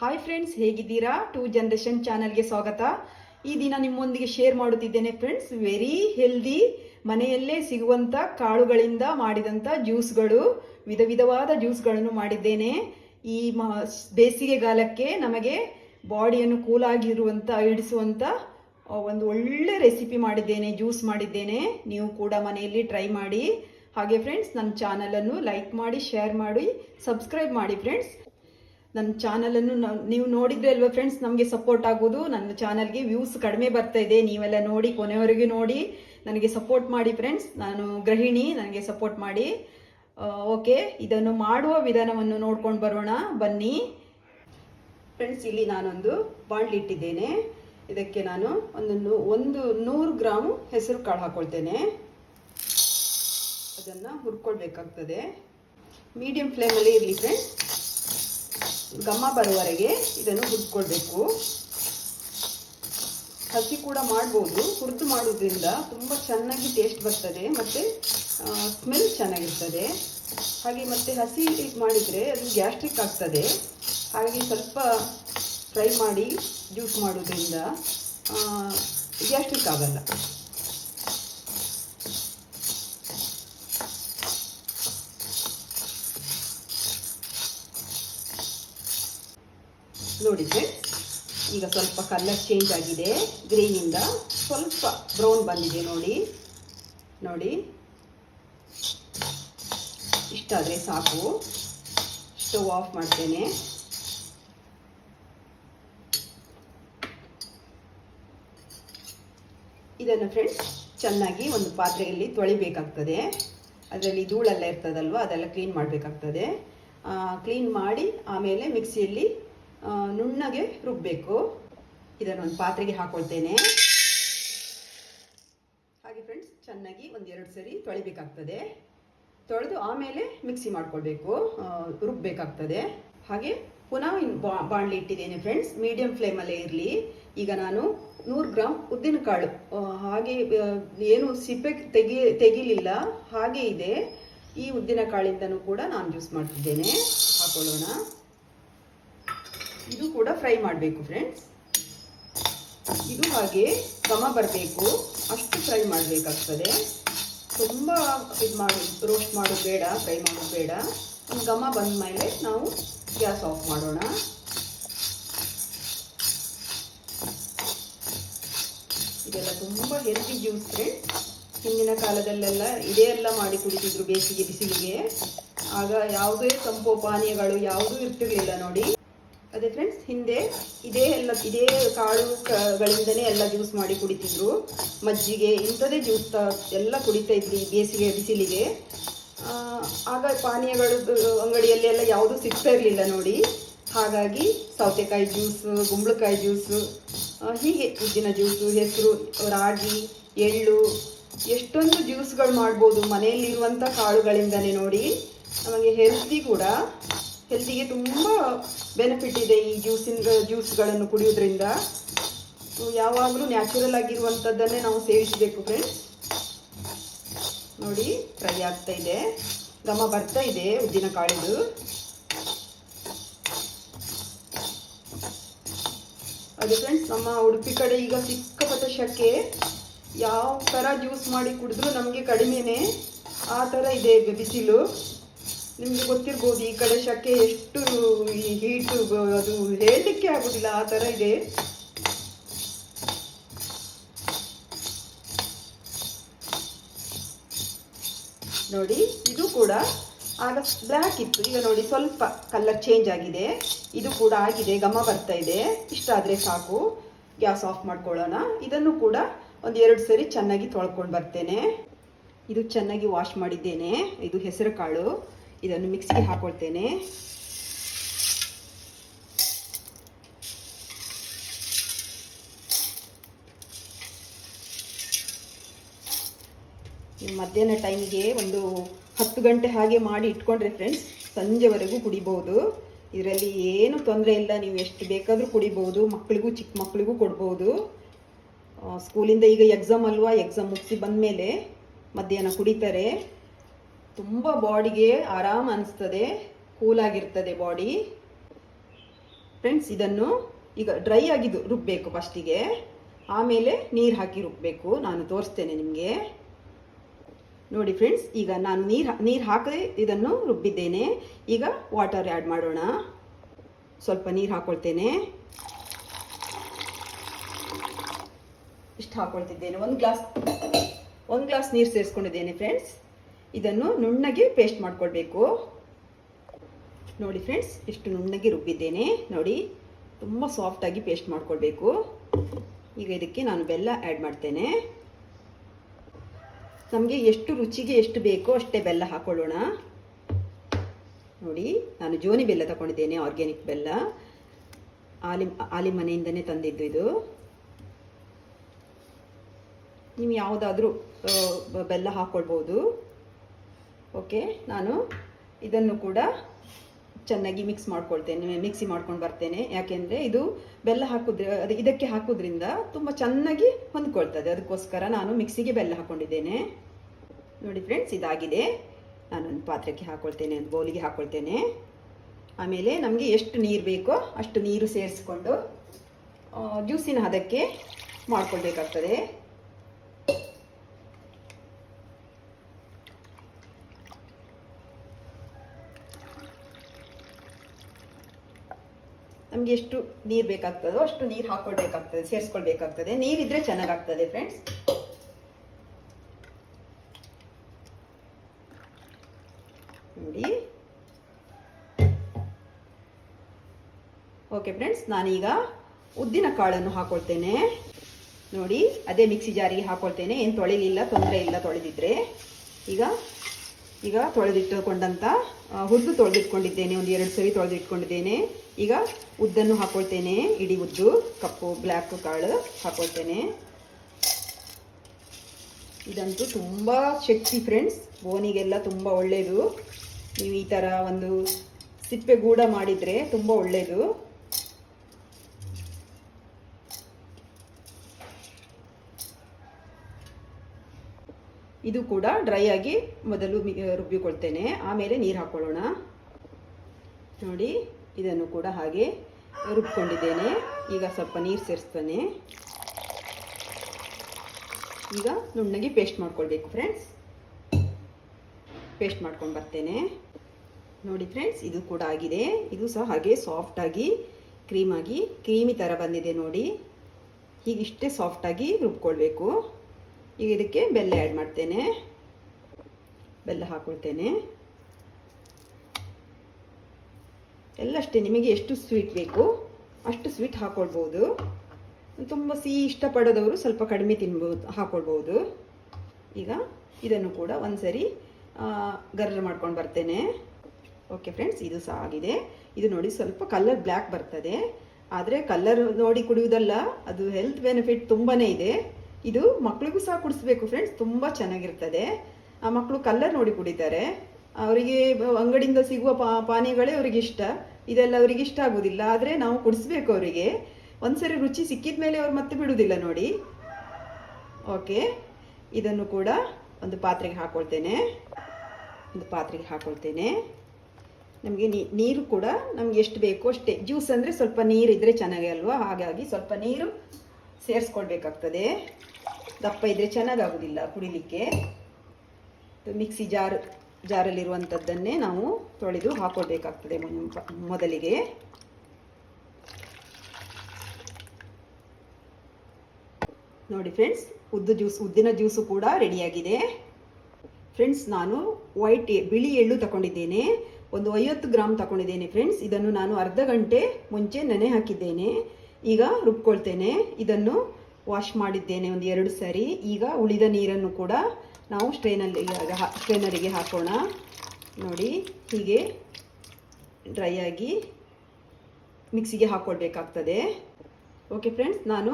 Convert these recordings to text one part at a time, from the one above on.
Hi friends ಹೇಗಿದ್ದೀರಾ? Two generation ಚಾನಲ್ಗೆ ಸ್ವಾಗತ. ಈ ದಿನ ನಿಮ್ಮೊಂದಿಗೆ ಶೇರ್ ಮಾಡುತ್ತಿದ್ದೇನೆ ಫ್ರೆಂಡ್ಸ್ ವೆರಿ ಹೆಲ್ದಿ ಮನೆಯಲ್ಲೇ ಸಿಗುವಂಥ ಕಾಳುಗಳಿಂದ ಮಾಡಿದಂಥ ಜ್ಯೂಸ್ಗಳು ವಿಧ ವಿಧವಾದ ಜ್ಯೂಸ್ಗಳನ್ನು ಮಾಡಿದ್ದೇನೆ. ಈ ಬೇಸಿಗೆಗಾಲಕ್ಕೆ ನಮಗೆ ಬಾಡಿಯನ್ನು ಕೂಲಾಗಿರುವಂಥ ಇಡಿಸುವಂಥ ಒಂದು ಒಳ್ಳೆ ರೆಸಿಪಿ ಮಾಡಿದ್ದೇನೆ ಜ್ಯೂಸ್ ಮಾಡಿದ್ದೇನೆ. ನೀವು ಕೂಡ ಮನೆಯಲ್ಲಿ ಟ್ರೈ ಮಾಡಿ. ಹಾಗೆ ಫ್ರೆಂಡ್ಸ್ ನನ್ನ ಚಾನಲನ್ನು ಲೈಕ್ ಮಾಡಿ ಶೇರ್ ಮಾಡಿ ಸಬ್ಸ್ಕ್ರೈಬ್ ಮಾಡಿ ಫ್ರೆಂಡ್ಸ್ ನನ್ನ ಚಾನಲನ್ನು ಅನ್ನು ನೀವು ನೋಡಿದ್ರೆ ಅಲ್ವಾ ಫ್ರೆಂಡ್ಸ್ ನಮಗೆ ಸಪೋರ್ಟ್ ಆಗೋದು. ನನ್ನ ಚಾನಲ್ಗೆ ವ್ಯೂಸ್ ಕಡಿಮೆ ಬರ್ತಾ ಇದೆ. ನೀವೆಲ್ಲ ನೋಡಿ, ಕೊನೆವರೆಗೂ ನೋಡಿ. ನನಗೆ ಸಪೋರ್ಟ್ ಮಾಡಿ ಫ್ರೆಂಡ್ಸ್ ನಾನು ಗೃಹಿಣಿ, ನನಗೆ ಸಪೋರ್ಟ್ ಮಾಡಿ. ಓಕೆ ಇದನ್ನು ಮಾಡುವ ವಿಧಾನವನ್ನು ನೋಡ್ಕೊಂಡು ಬರೋಣ. ಬನ್ನಿ. ಫ್ರೆಂಡ್ಸ್ ಇಲ್ಲಿ ನಾನೊಂದು ಬಾಂಡ್ಲಿ ಇಟ್ಟಿದ್ದೇನೆ. ಇದಕ್ಕೆ ನಾನು ಒಂದು ಒಂದು ನೂರು ಗ್ರಾಮ್ ಹೆಸರು ಕಾಳು ಹಾಕೊಳ್ತೇನೆ. ಅದನ್ನು ಹುರ್ಕೊಳ್ಬೇಕಾಗ್ತದೆ. ಮೀಡಿಯಂ ಫ್ಲೇಮಲ್ಲಿ ಇರಲಿ ಫ್ರೆಂಡ್ಸ್ ಘಮ ಬರುವವರೆಗೆ ಇದನ್ನು ಹುರ್ಕೊಳ್ಬೇಕು ಹಸಿ ಕೂಡ ಮಾಡ್ಬೋದು. ಹುರಿದು ಮಾಡೋದ್ರಿಂದ ತುಂಬ ಚೆನ್ನಾಗಿ ಟೇಸ್ಟ್ ಬರ್ತದೆ ಮತ್ತು ಸ್ಮೆಲ್ ಚೆನ್ನಾಗಿರ್ತದೆ. ಹಾಗೆ ಮತ್ತೆ ಹಸಿ ಮಾಡಿದರೆ ಅದು ಗ್ಯಾಸ್ಟ್ರಿಕ್ ಆಗ್ತದೆ. ಹಾಗೆ ಸ್ವಲ್ಪ ಫ್ರೈ ಮಾಡಿ ಜ್ಯೂಸ್ ಮಾಡೋದ್ರಿಂದ ಗ್ಯಾಸ್ಟ್ರಿಕ್ ಆಗಲ್ಲ. ನೋಡಿ ಫ್ರೆಂಡ್ಸ್ ಈಗ ಸ್ವಲ್ಪ ಕಲರ್ ಚೇಂಜ್ ಆಗಿದೆ. ಗ್ರೀನಿಂದ ಸ್ವಲ್ಪ ಬ್ರೌನ್ ಬಂದಿದೆ ನೋಡಿ. ನೋಡಿ. ಇಷ್ಟಾದರೆ ಸಾಕು. ಸ್ಟವ್ ಆಫ್ ಮಾಡ್ತೇನೆ. ಇದನ್ನು ಫ್ರೆಂಡ್ಸ್ ಚೆನ್ನಾಗಿ ಒಂದು ಪಾತ್ರೆಯಲ್ಲಿ ತೊಳಿಬೇಕಾಗ್ತದೆ. ಅದರಲ್ಲಿ ಧೂಳೆಲ್ಲ ಇರ್ತದಲ್ವ, ಅದೆಲ್ಲ ಕ್ಲೀನ್ ಮಾಡಬೇಕಾಗ್ತದೆ. ಕ್ಲೀನ್ ಮಾಡಿ ಆಮೇಲೆ ಮಿಕ್ಸಿಯಲ್ಲಿ ನುಣ್ಣಗೆ ರುಬ್ಬಬೇಕು ಇದನ್ನು ಒಂದು ಪಾತ್ರೆಗೆ ಹಾಕೊಳ್ತೇನೆ. ಹಾಗೆ ಫ್ರೆಂಡ್ಸ್ ಚೆನ್ನಾಗಿ ಒಂದೆರಡು ಸರಿ ತೊಳಿಬೇಕಾಗ್ತದೆ. ತೊಳೆದು ಆಮೇಲೆ ಮಿಕ್ಸಿ ಮಾಡ್ಕೊಳ್ಬೇಕು. ರುಬ್ಬಬೇಕಾಗ್ತದೆ ಹಾಗೆ ಪುನಃ ಇನ್ನು ಬಾ, ಬಾಣಲಿ ಇಟ್ಟಿದ್ದೇನೆ ಫ್ರೆಂಡ್ಸ್ ಮೀಡಿಯಂ ಫ್ಲೇಮಲ್ಲೇ ಇರಲಿ. ಈಗ ನಾನು ನೂರು ಗ್ರಾಮ್ ಉದ್ದಿನಕಾಳು ಹಾಗೆ ಏನು ಸಿಪ್ಪೆ ತೆಗಿ, ತೆಗಿಲಿಲ್ಲ, ಹಾಗೆ ಇದೆ. ಈ ಉದ್ದಿನ ಕಾಳಿಂದನೂ ಕೂಡ ನಾನು ಜ್ಯೂಸ್ ಮಾಡ್ತಿದ್ದೇನೆ. ಹಾಕೊಳ್ಳೋಣ. ಇದು ಕೂಡ ಫ್ರೈ ಮಾಡಬೇಕು ಫ್ರೆಂಡ್ಸ್ ಇದು ಹಾಗೆ ಗಮ ಬರಬೇಕು. ಅಷ್ಟು ಫ್ರೈ ಮಾಡಬೇಕಾಗ್ತದೆ. ತುಂಬ ಇದು ಮಾಡಿ ರೋಸ್ಟ್ ಮಾಡೋದು ಬೇಡ, ಫ್ರೈ ಮಾಡೋದು ಬೇಡ. ಗಮ ಬಂದ ಮೇಲೆ ನಾವು ಗ್ಯಾಸ್ ಆಫ್ ಮಾಡೋಣ. ಇದೆಲ್ಲ ತುಂಬ ಹೆಲ್ತಿ ಜ್ಯೂಸ್ ಫ್ರೆಂಡ್ಸ್ ಹಿಂದಿನ ಕಾಲದಲ್ಲೆಲ್ಲ ಇದೇ ಎಲ್ಲ ಮಾಡಿ ಕುಡಿತಿದ್ರು ಬೇಸಿಗೆ, ಬಿಸಿಲಿಗೆ. ಆಗ ಯಾವುದೇ ತಂಪು, ಪಾನೀಯಗಳು ಯಾವುದೂ ಇರ್ತಿರ್ಲಿಲ್ಲ ನೋಡಿ. ಅದೇ ಫ್ರೆಂಡ್ಸ್ ಹಿಂದೆ ಇದೇ ಎಲ್ಲ, ಇದೇ ಕಾಳುಗಳಿಂದನೇ ಎಲ್ಲ ಜ್ಯೂಸ್ ಮಾಡಿ ಕುಡಿತಿದ್ರು. ಮಜ್ಜಿಗೆ ಇಂಥದೇ ಜ್ಯೂಸ್ ಎಲ್ಲ ಕುಡಿತಾ ಇದ್ವಿ ಬೇಸಿಗೆ, ಬಿಸಿಲಿಗೆ. ಆಗ ಪಾನೀಯಗಳು ಅಂಗಡಿಯಲ್ಲಿ ಎಲ್ಲ ಯಾವುದೂ ಸಿಗ್ತಾ ಇರಲಿಲ್ಲ ನೋಡಿ. ಹಾಗಾಗಿ ಸೌತೆಕಾಯಿ ಜ್ಯೂಸು ಗುಂಬಳಕಾಯಿ ಜ್ಯೂಸು ಹೀಗೆ ಉದ್ದಿನ ಜ್ಯೂಸು ಹೆಸರು, ರಾಗಿ, ಎಳ್ಳು, ಎಷ್ಟೊಂದು ಜ್ಯೂಸ್ಗಳು ಮಾಡ್ಬೋದು ಮನೆಯಲ್ಲಿರುವಂಥ ಕಾಳುಗಳಿಂದನೇ ನೋಡಿ. ನಮಗೆ ಹೆಲ್ತಿ ಕೂಡ. ಹೆಲ್ತಿಗೆ ತುಂಬ ಬೆನಿಫಿಟ್ ಇದೆ ಈ ಜ್ಯೂಸಿನ ಜ್ಯೂಸ್ಗಳನ್ನು ಕುಡಿಯೋದ್ರಿಂದ. ಯಾವಾಗಲೂ ನ್ಯಾಚುರಲ್ ಆಗಿರುವಂಥದ್ದನ್ನೇ ನಾವು ಸೇವಿಸಬೇಕು ಫ್ರೆಂಡ್ಸ್ ನೋಡಿ ಫ್ರೈ ಆಗ್ತಾ ಇದೆ. ಘಮ ಬರ್ತಾ ಇದೆ ಉದ್ದಿನ ಕಾಳಿದು. ಅದು ಫ್ರೆಂಡ್ಸ್ ನಮ್ಮ ಉಡುಪಿ ಕಡೆ ಈಗ ಸಿಕ್ಕಾಪಟ್ಟೆ ಶೆಕೆ. ಯಾವ ಥರ ಜ್ಯೂಸ್ ಮಾಡಿ ಕುಡಿದ್ರೂ ನಮಗೆ ಕಡಿಮೆನೇ. ಆ ಥರ ಇದೆ ಬಿಸಿಲು. ನಿಮಗೆ ಗೊತ್ತಿರ್ಬೋದು ಈ ಕಡೆ ಶಕೆ ಎಷ್ಟು ಈ ಹೀಟು ಅದು ಹೇಳಲಿಕ್ಕೆ ಆಗೋದಿಲ್ಲ, ಆ ಥರ ಇದೆ. ನೋಡಿ, ಇದು ಕೂಡ ಆಗ ಬ್ಲ್ಯಾಕ್ ಇತ್ತು. ಈಗ ನೋಡಿ, ಸ್ವಲ್ಪ ಕಲರ್ ಚೇಂಜ್ ಆಗಿದೆ. ಇದು ಕೂಡ ಆಗಿದೆ, ಘಮ ಬರ್ತಾ ಇದೆ. ಇಷ್ಟಾದರೆ ಸಾಕು. ಗ್ಯಾಸ್ ಆಫ್ ಮಾಡ್ಕೊಳ್ಳೋಣ. ಇದನ್ನು ಕೂಡ ಒಂದು ಎರಡು ಸರಿ ಚೆನ್ನಾಗಿ ತೊಳ್ಕೊಂಡು ಬರ್ತೇನೆ. ಇದು ಚೆನ್ನಾಗಿ ವಾಶ್ ಮಾಡಿದ್ದೇನೆ. ಇದು ಹೆಸರು ಕಾಳು ಇದನ್ನು ಮಿಕ್ಸಿಗೆ ಹಾಕೊಳ್ತೇನೆ. ಮಧ್ಯಾಹ್ನ ಟೈಮಿಗೆ ಒಂದು ಹತ್ತು ಗಂಟೆ ಹಾಗೆ ಮಾಡಿ ಇಟ್ಕೊಂಡ್ರೆ ಫ್ರೆಂಡ್ಸ್ ಸಂಜೆವರೆಗೂ ಕುಡಿಬಹುದು ಇದರಲ್ಲಿ ಏನು ತೊಂದರೆ ಇಲ್ಲ, ನೀವು ಎಷ್ಟು ಬೇಕಾದರೂ ಕುಡಿಬೋದು ಮಕ್ಕಳಿಗೂ ಚಿಕ್ಕ ಮಕ್ಕಳಿಗೂ ಕೊಡ್ಬೋದು. ಸ್ಕೂಲಿಂದ ಈಗ ಎಕ್ಸಾಮ್ ಅಲ್ವಾ? ಎಕ್ಸಾಮ್ ಮುಗಿಸಿ ಬಂದಮೇಲೆ ಮಧ್ಯಾಹ್ನ ಕುಡಿತಾರೆ. ತುಂಬ ಬಾಡಿಗೆ ಆರಾಮ್ ಅನಿಸ್ತದೆ ಕೂಲಾಗಿರ್ತದೆ ಬಾಡಿ. ಫ್ರೆಂಡ್ಸ್ ಇದನ್ನು ಈಗ ಡ್ರೈ ಆಗಿದ್ದು ರುಬ್ಬಬೇಕು ಫಸ್ಟಿಗೆ. ಆಮೇಲೆ ನೀರು ಹಾಕಿ ರುಬ್ಬಬೇಕು ನಾನು ತೋರಿಸ್ತೇನೆ ನಿಮಗೆ. ನೋಡಿ ಫ್ರೆಂಡ್ಸ್ ಈಗ ನಾನು ನೀರು ನೀರು ಹಾಕದೆ ಇದನ್ನು ರುಬ್ಬಿದ್ದೇನೆ. ಈಗ ವಾಟರ್ ಆ್ಯಡ್ ಮಾಡೋಣ. ಸ್ವಲ್ಪ ನೀರು ಹಾಕೊಳ್ತೇನೆ. ಇಷ್ಟು ಹಾಕೊಳ್ತಿದ್ದೇನೆ. ಒಂದು ಗ್ಲಾಸ್ ಒಂದು ಗ್ಲಾಸ್ ನೀರು ಸೇರಿಸ್ಕೊಂಡಿದ್ದೇನೆ ಫ್ರೆಂಡ್ಸ್ ಇದನ್ನು ನುಣ್ಣಗೆ ಪೇಸ್ಟ್ ಮಾಡ್ಕೊಳ್ಬೇಕು. ನೋಡಿ ಫ್ರೆಂಡ್ಸ್ ಎಷ್ಟು ನುಣ್ಣಗೆ ರುಬ್ಬಿದ್ದೇನೆ. ನೋಡಿ, ತುಂಬ ಸಾಫ್ಟಾಗಿ ಪೇಸ್ಟ್ ಮಾಡ್ಕೊಳ್ಬೇಕು. ಈಗ ಇದಕ್ಕೆ ನಾನು ಬೆಲ್ಲ ಆ್ಯಡ್ ಮಾಡ್ತೇನೆ. ನಮಗೆ ಎಷ್ಟು ರುಚಿಗೆ ಎಷ್ಟು ಬೇಕೋ ಅಷ್ಟೇ ಬೆಲ್ಲ ಹಾಕೊಳ್ಳೋಣ. ನೋಡಿ, ನಾನು ಜೋನಿ ಬೆಲ್ಲ ತಗೊಂಡಿದ್ದೇನೆ ಆರ್ಗ್ಯಾನಿಕ್ ಬೆಲ್ಲ. ಆಲಿ ಆಲಿ ಮನೆಯಿಂದನೇ ತಂದಿದ್ದು ಇದು. ನೀವು ಯಾವುದಾದ್ರೂ ಬೆಲ್ಲ ಹಾಕ್ಕೊಳ್ಬೋದು ಓಕೆ ನಾನು ಇದನ್ನು ಕೂಡ ಚೆನ್ನಾಗಿ ಮಿಕ್ಸ್ ಮಾಡ್ಕೊಳ್ತೇನೆ ಮಿಕ್ಸಿ ಮಾಡ್ಕೊಂಡು ಬರ್ತೇನೆ. ಯಾಕೆಂದರೆ ಇದು ಬೆಲ್ಲ ಹಾಕಿದ್ರೆ, ಅದು ಇದಕ್ಕೆ ಹಾಕೋದ್ರಿಂದ ತುಂಬ ಚೆನ್ನಾಗಿ ಹೊಂದ್ಕೊಳ್ತದೆ. ಅದಕ್ಕೋಸ್ಕರ ನಾನು ಮಿಕ್ಸಿಗೆ ಬೆಲ್ಲ ಹಾಕ್ಕೊಂಡಿದ್ದೇನೆ ನೋಡಿ ಫ್ರೆಂಡ್ಸ್ ಇದಾಗಿದೆ. ನಾನೊಂದು ಪಾತ್ರೆಗೆ ಹಾಕ್ಕೊಳ್ತೇನೆ ಒಂದು ಬೌಲಿಗೆ ಹಾಕ್ಕೊಳ್ತೇನೆ ಆಮೇಲೆ ನಮಗೆ ಎಷ್ಟು ನೀರು ಬೇಕೋ ಅಷ್ಟು ನೀರು ಸೇರಿಸ್ಕೊಂಡು ಜ್ಯೂಸಿನ ಹದಕ್ಕೆ ಮಾಡ್ಕೊಳ್ಬೇಕಾಗ್ತದೆ. ನಮಗೆ ಎಷ್ಟು ನೀರು ಬೇಕಾಗ್ತದೋ ಅಷ್ಟು ನೀರು ಹಾಕೊಳ್ಬೇಕಾಗ್ತದೆ, ಸೇರಿಸ್ಕೊಳ್ಬೇಕಾಗ್ತದೆ. ನೀರಿದ್ರೆ ಚೆನ್ನಾಗಾಗ್ತದೆ ಫ್ರೆಂಡ್ಸ್ ನೋಡಿ. ಓಕೆ ಫ್ರೆಂಡ್ಸ್ ನಾನೀಗ ಉದ್ದಿನ ಕಾಳನ್ನು ಹಾಕೊಳ್ತೇನೆ. ನೋಡಿ, ಅದೇ ಮಿಕ್ಸಿ ಜಾರಿಗೆ ಹಾಕೊಳ್ತೇನೆ. ಏನು ತೊಳೆಲಿಲ್ಲ, ತೊಂದರೆ ಇಲ್ಲ ತೊಳೆದಿದ್ರೆ. ಈಗ ಈಗ ತೊಳೆದಿಟ್ಟುಕೊಂಡಂಥ ಹುರಿದು ತೊಳೆದಿಟ್ಕೊಂಡಿದ್ದೇನೆ. ಒಂದು ಎರಡು ಸರಿ ತೊಳೆದಿಟ್ಕೊಂಡಿದ್ದೇನೆ. ಈಗ ಉದ್ದನ್ನು ಹಾಕೊಳ್ತೇನೆ. ಇಡೀ ಉದ್ದು, ಕಪ್ಪು, ಬ್ಲ್ಯಾಕ್ ಕಾಳು ಹಾಕೊಳ್ತೇನೆ. ಇದಂತೂ ತುಂಬ ಶಕ್ತಿ ಫ್ರೆಂಡ್ಸ್ ಬೋನಿಗೆಲ್ಲ ತುಂಬ ಒಳ್ಳೆಯದು ನೀವು ಈ ಥರ ಒಂದು ಸಿಪ್ಪೆ ಗೂಡ ಮಾಡಿದರೆ ತುಂಬ ಒಳ್ಳೆಯದು ಇದು ಕೂಡ ಡ್ರೈ ಆಗಿ ಮೊದಲು ರುಬ್ಬಿಕೊಳ್ತೇನೆ. ಆಮೇಲೆ ನೀರು ಹಾಕ್ಕೊಳ್ಳೋಣ ನೋಡಿ. ಇದನ್ನು ಕೂಡ ಹಾಗೆ ರುಬ್ಕೊಂಡಿದ್ದೇನೆ. ಈಗ ಸ್ವಲ್ಪ ನೀರು ಸೇರಿಸ್ತೇನೆ. ಈಗ ನುಣ್ಣಗೆ ಪೇಸ್ಟ್ ಮಾಡ್ಕೊಳ್ಬೇಕು ಫ್ರೆಂಡ್ಸ್ ಪೇಸ್ಟ್ ಮಾಡ್ಕೊಂಡು ಬರ್ತೇನೆ. ನೋಡಿ ಫ್ರೆಂಡ್ಸ್ ಇದು ಕೂಡ ಆಗಿದೆ. ಇದು ಸಹ ಹಾಗೆ ಸಾಫ್ಟಾಗಿ ಕ್ರೀಮಾಗಿ ಕ್ರೀಮಿ ಥರ ಬಂದಿದೆ ನೋಡಿ. ಹೀಗಿಷ್ಟೇ ಸಾಫ್ಟಾಗಿ ರುಬ್ಕೊಳ್ಬೇಕು. ಈಗ ಇದಕ್ಕೆ ಬೆಲ್ಲ ಆ್ಯಡ್ ಮಾಡ್ತೇನೆ. ಬೆಲ್ಲ ಹಾಕೊಳ್ತೇನೆ. ಎಲ್ಲ ಅಷ್ಟೇ ನಿಮಗೆ ಎಷ್ಟು ಸ್ವೀಟ್ ಬೇಕು, ಅಷ್ಟು ಸ್ವೀಟ್ ಹಾಕ್ಕೊಳ್ಬೋದು ತುಂಬ ಸಿಹಿ ಇಷ್ಟಪಡೋದವರು ಸ್ವಲ್ಪ ಕಡಿಮೆ ತಿನ್ಬೋದು ಹಾಕ್ಕೊಳ್ಬೋದು ಈಗ ಇದನ್ನು ಕೂಡ ಒಂದು ಸರಿ ಗರ್ರ ಮಾಡ್ಕೊಂಡು ಬರ್ತೇನೆ. ಓಕೆ ಫ್ರೆಂಡ್ಸ್ ಇದು ಸಹ ಆಗಿದೆ. ಇದು ನೋಡಿ ಸ್ವಲ್ಪ ಕಲರ್ ಬ್ಲ್ಯಾಕ್ ಬರ್ತದೆ. ಆದರೆ ಕಲರ್ ನೋಡಿ ಕುಡಿಯುವುದಲ್ಲ, ಅದು ಹೆಲ್ತ್ ಬೆನಿಫಿಟ್ ತುಂಬಾ ಇದೆ. ಇದು ಮಕ್ಕಳಿಗೂ ಸಹ ಕುಡಿಸ್ಬೇಕು ಫ್ರೆಂಡ್ಸ್ ತುಂಬ ಚೆನ್ನಾಗಿರ್ತದೆ. ಆ ಮಕ್ಕಳು ಕಲ್ಲರ್ ನೋಡಿ ಕುಡಿತಾರೆ. ಅವರಿಗೆ ಅಂಗಡಿಯಿಂದ ಸಿಗುವ ಪಾ, ಪಾನೀಯಗಳೇ ಅವರಿಗೆ ಇಷ್ಟ ಇದೆಲ್ಲ ಅವರಿಗೆ ಇಷ್ಟ ಆಗೋದಿಲ್ಲ ಆದರೆ ನಾವು ಕುಡಿಸ್ಬೇಕು ಅವರಿಗೆ. ಒಂದ್ಸರಿ ರುಚಿ ಸಿಕ್ಕಿದ ಮೇಲೆ ಅವ್ರು ಮತ್ತೆ ಬಿಡುವುದಿಲ್ಲ ನೋಡಿ. ಓಕೆ. ಇದನ್ನು ಕೂಡ ಒಂದು ಪಾತ್ರೆಗೆ ಹಾಕೊಳ್ತೇನೆ. ಒಂದು ಪಾತ್ರೆಗೆ ಹಾಕೊಳ್ತೇನೆ. ನಮಗೆ ನೀರು ಕೂಡ ನಮ್ಗೆ ಎಷ್ಟು ಬೇಕೋ ಅಷ್ಟೇ. ಜ್ಯೂಸ್ ಅಂದರೆ ಸ್ವಲ್ಪ ನೀರಿದ್ರೆ ಚೆನ್ನಾಗಿ ಅಲ್ವಾ? ಹಾಗಾಗಿ ಸ್ವಲ್ಪ ನೀರು ಸೇರಿಸ್ಕೊಳ್ಬೇಕಾಗ್ತದೆ. ದಪ್ಪ ಇದ್ದರೆ ಚೆನ್ನಾಗಾಗೋದಿಲ್ಲ ಕುಡಿಲಿಕ್ಕೆ. ಮಿಕ್ಸಿ ಜಾರ್ ಜಾರಲ್ಲಿರುವಂಥದ್ದನ್ನೇ ನಾವು ತೊಳೆದು ಹಾಕೊಳ್ಬೇಕಾಗ್ತದೆ ಮೊದಲಿಗೆ. ನೋಡಿ ಫ್ರೆಂಡ್ಸ್ ಉದ್ದು ಜ್ಯೂಸ್, ಉದ್ದಿನ ಜ್ಯೂಸು ಕೂಡ ರೆಡಿಯಾಗಿದೆ. ಫ್ರೆಂಡ್ಸ್ ನಾನು ವೈಟ್ ಬಿಳಿ ಎಳ್ಳು ತಗೊಂಡಿದ್ದೇನೆ ಒಂದು ಐವತ್ತು ಗ್ರಾಮ್ ತಗೊಂಡಿದ್ದೇನೆ ಫ್ರೆಂಡ್ಸ್ ಇದನ್ನು ನಾನು ಅರ್ಧ ಗಂಟೆ ಮುಂಚೆ ನೆನೆ ಹಾಕಿದ್ದೇನೆ. ಈಗ ರುಬ್ಕೊಳ್ತೇನೆ. ಇದನ್ನು ವಾಶ್ ಮಾಡಿದ್ದೇನೆ ಒಂದು ಎರಡು ಸಾರಿ. ಈಗ ಉಳಿದ ನೀರನ್ನು ಕೂಡ ನಾವು ಸ್ಟ್ರೈನಲ್ಲಿ ಸ್ಟ್ರೈನರಿಗೆ ಹಾಕೋಣ. ನೋಡಿ, ಹೀಗೆ ಡ್ರೈ ಆಗಿ ಮಿಕ್ಸಿಗೆ ಹಾಕ್ಕೊಳ್ಬೇಕಾಗ್ತದೆ ಓಕೆ ಫ್ರೆಂಡ್ಸ್ ನಾನು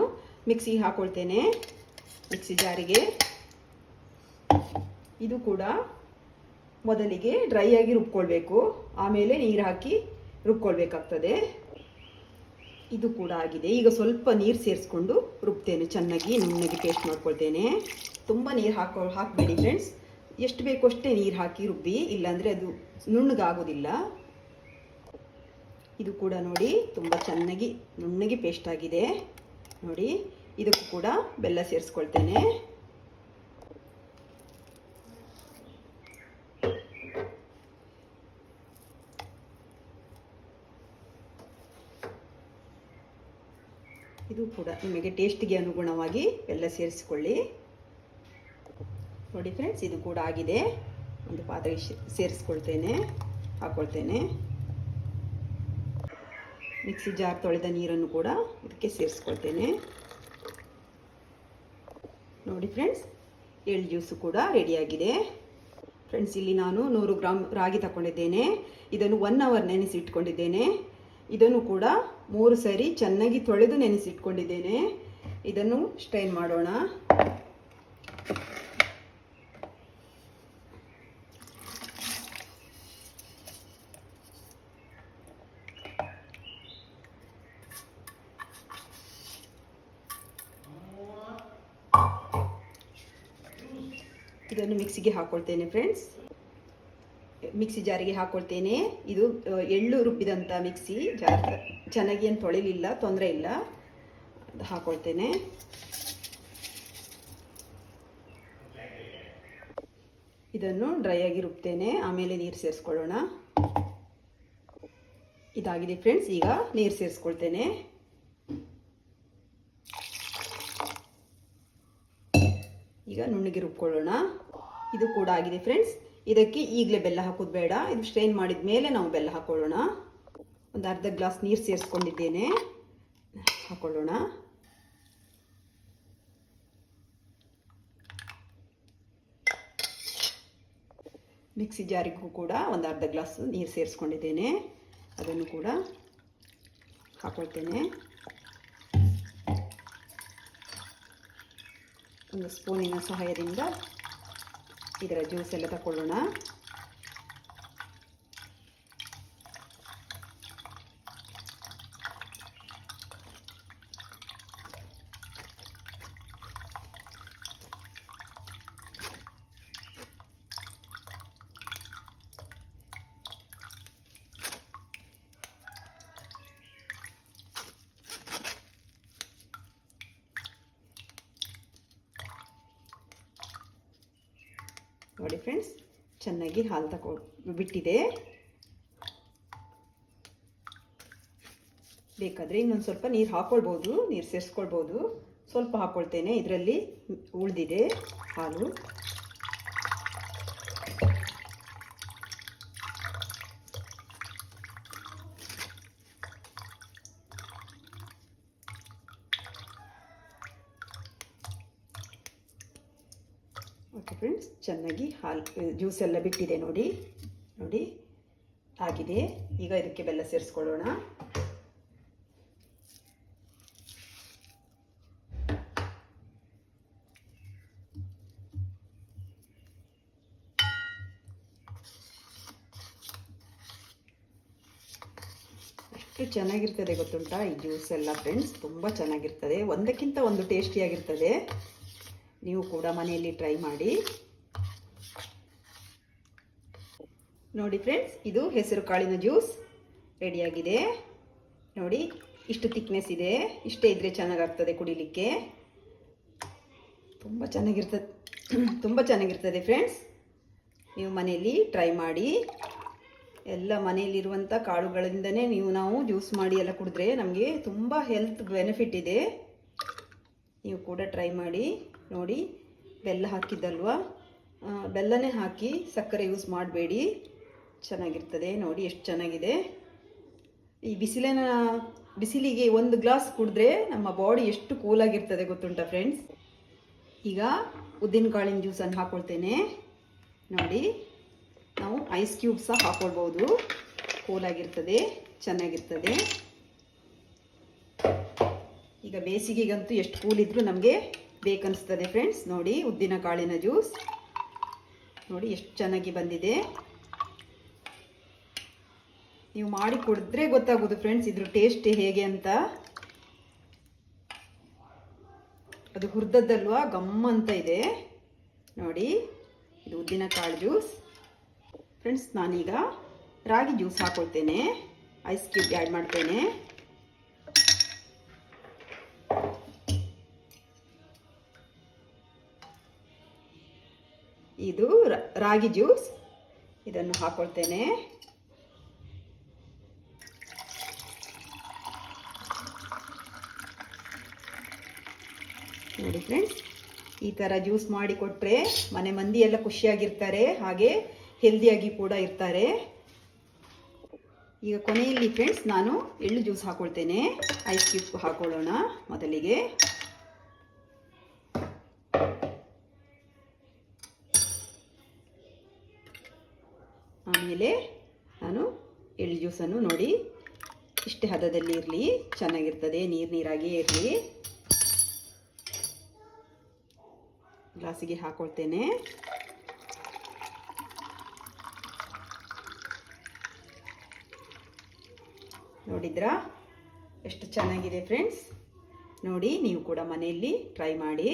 ಮಿಕ್ಸಿಗೆ ಹಾಕ್ಕೊಳ್ತೇನೆ ಮಿಕ್ಸಿ ಜಾರಿಗೆ. ಇದು ಕೂಡ ಮೊದಲಿಗೆ ಡ್ರೈ ಆಗಿ ರುಬ್ಕೊಳ್ಬೇಕು. ಆಮೇಲೆ ನೀರು ಹಾಕಿ ರುಬ್ಕೊಳ್ಬೇಕಾಗ್ತದೆ. ಇದು ಕೂಡ ಆಗಿದೆ. ಈಗ ಸ್ವಲ್ಪ ನೀರು ಸೇರಿಸ್ಕೊಂಡು ರುಬ್ತೇನೆ ಚೆನ್ನಾಗಿ. ನುಣ್ಣಗೆ ಪೇಸ್ಟ್ ಮಾಡ್ಕೊಳ್ತೇನೆ ತುಂಬ ನೀರು ಹಾಕೋ, ಹಾಕಬೇಡಿ ಫ್ರೆಂಡ್ಸ್ ಎಷ್ಟು ಬೇಕೋ ಅಷ್ಟೇ ನೀರು ಹಾಕಿ ರುಬ್ಬಿ. ಇಲ್ಲಾಂದರೆ ಅದು ನುಣ್ಣಗಾಗೋದಿಲ್ಲ. ಇದು ಕೂಡ ನೋಡಿ ತುಂಬ ಚೆನ್ನಾಗಿ ನುಣ್ಣಗೆ ಪೇಸ್ಟ್ ಆಗಿದೆ. ನೋಡಿ, ಇದಕ್ಕೂ ಕೂಡ ಬೆಲ್ಲ ಸೇರಿಸ್ಕೊಳ್ತೇನೆ. ಕೂಡ ನಿಮಗೆ ಟೇಸ್ಟಿಗೆ ಅನುಗುಣವಾಗಿ ಎಲ್ಲ ಸೇರಿಸಿಕೊಳ್ಳಿ. ನೋಡಿ ಫ್ರೆಂಡ್ಸ್, ಇದು ಕೂಡ ಆಗಿದೆ. ಒಂದು ಪಾತ್ರೆಗೆ ಸೇರಿಸ್ಕೊಳ್ತೇನೆ, ಹಾಕೊಳ್ತೇನೆ. ಮಿಕ್ಸಿ ಜಾರ್ ತೊಳೆದ ನೀರನ್ನು ಕೂಡ ಇದಕ್ಕೆ ಸೇರಿಸ್ಕೊಳ್ತೇನೆ. ನೋಡಿ ಫ್ರೆಂಡ್ಸ್, ಎಳ್ಳು ಜ್ಯೂಸು ಕೂಡ ರೆಡಿಯಾಗಿದೆ. ಫ್ರೆಂಡ್ಸ್, ಇಲ್ಲಿ ನಾನು ನೂರು ಗ್ರಾಮ್ ರಾಗಿ ತಗೊಂಡಿದ್ದೇನೆ ಇದನ್ನು ಒನ್ ಅವರ್ ನೆನೆಸಿ ಇಟ್ಕೊಂಡಿದ್ದೇನೆ ಇದನ್ನು ಕೂಡ ಮೂರು ಸರಿ ಚೆನ್ನಾಗಿ ತೊಳೆದು ನೆನೆಸಿಟ್ಕೊಂಡಿದ್ದೇನೆ. ಇದನ್ನು ಸ್ಟ್ರೈನ್ ಮಾಡೋಣ. ಇದನ್ನು ಮಿಕ್ಸಿಗೆ ಹಾಕೊಳ್ತೇನೆ ಫ್ರೆಂಡ್ಸ್ ಮಿಕ್ಸಿ ಜಾರಿಗೆ ಹಾಕೊಳ್ತೇನೆ. ಇದು ಎಳ್ಳು ರುಬ್ಬಿದಂಥ ಮಿಕ್ಸಿ ಜಾರ್. ಚೆನ್ನಾಗಿ ಏನು ತೊಳಿಲಿಲ್ಲ, ತೊಂದರೆ ಇಲ್ಲ. ಅದು ಹಾಕೊಳ್ತೇನೆ. ಇದನ್ನು ಡ್ರೈ ಆಗಿ ರುಬ್ತೇನೆ. ಆಮೇಲೆ ನೀರು ಸೇರಿಸ್ಕೊಳ್ಳೋಣ. ಇದಾಗಿದೆ ಫ್ರೆಂಡ್ಸ್, ಈಗ ನೀರು ಸೇರಿಸ್ಕೊಳ್ತೇನೆ. ಈಗ ನುಣ್ಣಗೆ ರುಬ್ಕೊಳ್ಳೋಣ. ಇದು ಕೂಡ ಆಗಿದೆ ಫ್ರೆಂಡ್ಸ್. ಇದಕ್ಕೆ ಈಗಲೇ ಬೆಲ್ಲ ಹಾಕೋದು ಬೇಡ. ಇದು ಸ್ಟ್ರೈನ್ ಮಾಡಿದ ಮೇಲೆ ನಾವು ಬೆಲ್ಲ ಹಾಕೊಳ್ಳೋಣ. ಒಂದು ಅರ್ಧ ಗ್ಲಾಸ್ ನೀರು ಸೇರಿಸ್ಕೊಂಡಿದ್ದೇನೆ. ಹಾಕೊಳ್ಳೋಣ. ಮಿಕ್ಸಿ ಜಾರಿಗೂ ಕೂಡ ಒಂದು ಅರ್ಧ ಗ್ಲಾಸ್ ನೀರು ಸೇರಿಸ್ಕೊಂಡಿದ್ದೇನೆ. ಅದನ್ನು ಕೂಡ ಹಾಕೊಳ್ತೇನೆ. ಒಂದು ಸ್ಪೂನಿನ ಸಹಾಯದಿಂದ ಇದರ ಜ್ಯೂಸ್ ಎಲ್ಲ ತಗೊಳ್ಳೋಣ ನೋಡಿ ಫ್ರೆಂಡ್ಸ್ ಚೆನ್ನಾಗಿ ಹಾಲು ತಗೋ ಬಿಟ್ಟಿದೆ. ಬೇಕಾದರೆ ಇನ್ನೊಂದು ಸ್ವಲ್ಪ ನೀರು ಹಾಕ್ಕೊಳ್ಬೋದು ನೀರು ಸೇರಿಸ್ಕೊಳ್ಬೋದು. ಸ್ವಲ್ಪ ಹಾಕ್ಕೊಳ್ತೇನೆ ಇದರಲ್ಲಿ ಉಳಿದಿದೆ ಹಾಲು. ಓಕೆ ಫ್ರೆಂಡ್ಸ್, ಚೆನ್ನಾಗಿ ಹಾಲು ಜ್ಯೂಸ್ ಎಲ್ಲ ಬಿಟ್ಟಿದೆ ನೋಡಿ. ನೋಡಿ, ಆಗಿದೆ. ಈಗ ಇದಕ್ಕೆ ಬೆಲ್ಲ ಸೇರಿಸ್ಕೊಳ್ಳೋಣ. ಎಷ್ಟು ಚೆನ್ನಾಗಿರ್ತದೆ ಗೊತ್ತುಂಟಾ ಈ ಜ್ಯೂಸ್ ಎಲ್ಲ, ಫ್ರೆಂಡ್ಸ್? ತುಂಬ ಚೆನ್ನಾಗಿರ್ತದೆ. ಒಂದಕ್ಕಿಂತ ಒಂದು ಟೇಸ್ಟಿಯಾಗಿರ್ತದೆ. ನೀವು ಕೂಡ ಮನೆಯಲ್ಲಿ ಟ್ರೈ ಮಾಡಿ. ನೋಡಿ ಫ್ರೆಂಡ್ಸ್ ಇದು ಹೆಸರು ಕಾಳಿನ ಜ್ಯೂಸ್ ರೆಡಿಯಾಗಿದೆ ನೋಡಿ, ಇಷ್ಟು ತಿಕ್ನೆಸ್ ಇದೆ. ಇಷ್ಟೇ ಇದ್ದರೆ ಚೆನ್ನಾಗಾಗ್ತದೆ ಕುಡಿಲಿಕ್ಕೆ. ತುಂಬ ಚೆನ್ನಾಗಿರ್ತದೆ ತುಂಬ ಚೆನ್ನಾಗಿರ್ತದೆ ಫ್ರೆಂಡ್ಸ್ ನೀವು ಮನೆಯಲ್ಲಿ ಟ್ರೈ ಮಾಡಿ. ಎಲ್ಲ ಮನೆಯಲ್ಲಿರುವಂಥ ಕಾಳುಗಳಿಂದನೇ ನೀವು ನಾವು ಜ್ಯೂಸ್ ಮಾಡಿ ಎಲ್ಲ ಕುಡಿದ್ರೆ ನಮಗೆ ತುಂಬ ಹೆಲ್ತ್ ಬೆನಿಫಿಟ್ ಇದೆ. ನೀವು ಕೂಡ ಟ್ರೈ ಮಾಡಿ. ನೋಡಿ, ಬೆಲ್ಲ ಹಾಕಿದ್ದಲ್ವಾ? ಬೆಲ್ಲನೇ ಹಾಕಿ ಸಕ್ಕರೆ ಯೂಸ್ ಮಾಡಬೇಡಿ. ಚೆನ್ನಾಗಿರ್ತದೆ ನೋಡಿ, ಎಷ್ಟು ಚೆನ್ನಾಗಿದೆ. ಈ ಬಿಸಿಲಿನ, ಬಿಸಿಲಿಗೆ ಒಂದು ಗ್ಲಾಸ್ ಕುಡಿದ್ರೆ ನಮ್ಮ ಬಾಡಿ ಎಷ್ಟು ಕೂಲಾಗಿರ್ತದೆ ಗೊತ್ತುಂಟ ಫ್ರೆಂಡ್ಸ್ ಈಗ ಉದ್ದಿನ ಕಾಳಿನ ಜ್ಯೂಸನ್ನು ಹಾಕ್ಕೊಳ್ತೇನೆ ನೋಡಿ, ನಾವು ಐಸ್ ಕ್ಯೂಬ್ ಸಹ ಹಾಕ್ಕೊಳ್ಬೋದು ಕೂಲಾಗಿರ್ತದೆ ಚೆನ್ನಾಗಿರ್ತದೆ. ಈಗ ಬೇಸಿಗೆಗಂತೂ ಎಷ್ಟು ಕೂಲಿದ್ರೂ ನಮಗೆ ಬೇಕನ್ನಿಸ್ತದೆ ಫ್ರೆಂಡ್ಸ್ ನೋಡಿ, ಉದ್ದಿನ ಕಾಳಿನ ಜ್ಯೂಸ್ ನೋಡಿ, ಎಷ್ಟು ಚೆನ್ನಾಗಿ ಬಂದಿದೆ. ನೀವು ಮಾಡಿ ಕುಡಿದ್ರೆ ಗೊತ್ತಾಗೋದು ಫ್ರೆಂಡ್ಸ್ ಇದ್ರ ಟೇಸ್ಟ್ ಹೇಗೆ ಅಂತ. ಅದು ಹುರಿದದ್ದಲ್ವಾ? ಗಮ್ ಅಂತ ಇದೆ. ನೋಡಿ, ಇದು ಉದ್ದಿನ ಕಾಳು ಜ್ಯೂಸ್ ಫ್ರೆಂಡ್ಸ್ ನಾನೀಗ ರಾಗಿ ಜ್ಯೂಸ್ ಹಾಕೊಳ್ತೇನೆ. ಐಸ್ ಕ್ಯೂಬ್ ಆ್ಯಡ್ ಮಾಡ್ತೇನೆ. ಇದು ರಾಗಿ ಜ್ಯೂಸ್. ಇದನ್ನು ಹಾಕೊಳ್ತೇನೆ. ನೋಡಿ ಫ್ರೆಂಡ್ಸ್ ಈ ಥರ ಜ್ಯೂಸ್ ಮಾಡಿ ಕೊಟ್ಟರೆ ಮನೆ ಮಂದಿ ಎಲ್ಲ ಖುಷಿಯಾಗಿರ್ತಾರೆ, ಹಾಗೆ ಹೆಲ್ದಿಯಾಗಿ ಕೂಡ ಇರ್ತಾರೆ. ಈಗ ಕೊನೆಯಲ್ಲಿ ಫ್ರೆಂಡ್ಸ್ ನಾನು ಎಳ್ಳು ಜ್ಯೂಸ್ ಹಾಕೊಳ್ತೇನೆ. ಐಸ್ ಕ್ಯೂಬ್ ಹಾಕೊಳ್ಳೋಣ ಮೊದಲಿಗೆ. ಆಮೇಲೆ ನಾನು ಎಳ್ಳು ಜ್ಯೂಸನ್ನು ನೋಡಿ. ಇಷ್ಟೇ ಹದದಲ್ಲಿ ಇರಲಿ, ಚೆನ್ನಾಗಿರ್ತದೆ, ನೀರು ನೀರಾಗಿಯೇ ಇರಲಿ. ಗ್ಲಾಸಿಗೆ ಹಾಕೊಳ್ತೇನೆ. ನೋಡಿದ್ರಾ? ಎಷ್ಟು ಚೆನ್ನಾಗಿದೆ ಫ್ರೆಂಡ್ಸ್ ನೋಡಿ, ನೀವು ಕೂಡ ಮನೆಯಲ್ಲಿ ಟ್ರೈ ಮಾಡಿ.